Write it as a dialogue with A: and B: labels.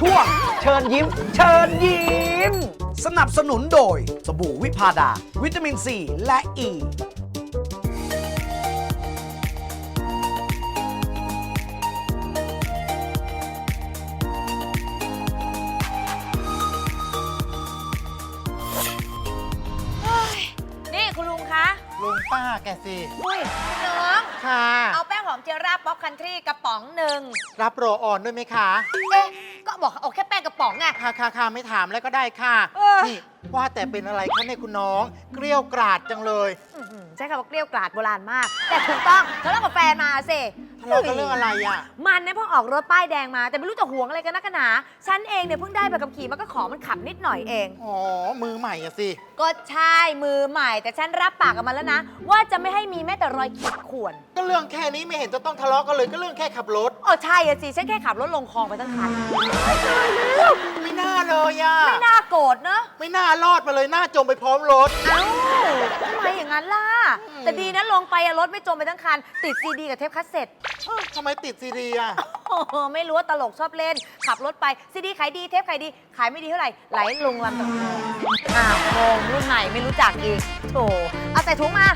A: ช่วงเชิญยิ้ม เชิญยิ้ม สนับสนุนโดย สบู่วิพาดา วิตามินซีและอ e. ี
B: นี่คุณลุงคะ
C: ลุงป้าแกสิ
B: อุ้ยคุณน้อง
C: ค่ะ
B: เอาแป้งหอมเจลราป๊อปคันทรีกระป๋องหนึ่ง
C: รับโรลออนด้วยไหมคะ
B: เอ๊ะก็ บอกเอาแค่แป้งกระป๋องไง
C: ค่ะค่ะค่ะไม่ถามแล้วก็ได้ค่ะ
B: เออ
C: นี่ว่าแต่เป็นอะไรคะเนี่ยคุณน้อง เกลี้ยวกราดจังเลย
B: อื้อหือใช้คำว่าเกลี้ยวกราดโบราณมาก แต่ถูกต้องทะเลาะกับแฟนมาสิ
C: ทะเลาะกันเรื่องอะไรอะ
B: มันเนี่ยเพิ่งออกรถป้ายแดงมา แต่ไม่รู้จะหวงอะไรกันนักกันหนาฉันเองเนี่ยเพิ่งได้ใบขับขี่มันก็ขอมันขับนิดหน่อยเอง
C: อ๋อ มือใหม่อะสิ
B: ก็ใช่มือใหม่ แต่ฉันรับปากกับมันแล้วนะ ว่าจะไม่ให้มีแม้แต่รอยขีดข่วน
C: ก็เรื่องแค่นี้ไม่เห็นจะต้องทะเลาะกันเลยก็เรื่องแค่ขับรถ
B: เออใช่อะสิฉันแค่ขับรถลงคลองไปตั้งคัน
C: ไม่น่าเลยอะ
B: ไม่น่าโกรธเนอะ
C: ไม่น่ารอดมาเลยน่าจมไปพร้อมรถ
B: เอ้าทำไมอย่างนั้นล่ะ แต่ดีนะลงไปอะรถไม่จมไปทั้งคัน ติดซีดีกับเทปคัสเซ็ต
C: เอ้าทำไมติดซีดีอะ
B: โอ้โหไม่รู้ว่าตลกชอบเล่น ขับรถไปซีดีขายดีเทปขายดี ขายไม่ดีเท่าไหร่ไหลลงลำตะคองอ้าวงงรุ่นไหนไม่รู้จักอีกโถเอาใส่ถุงมา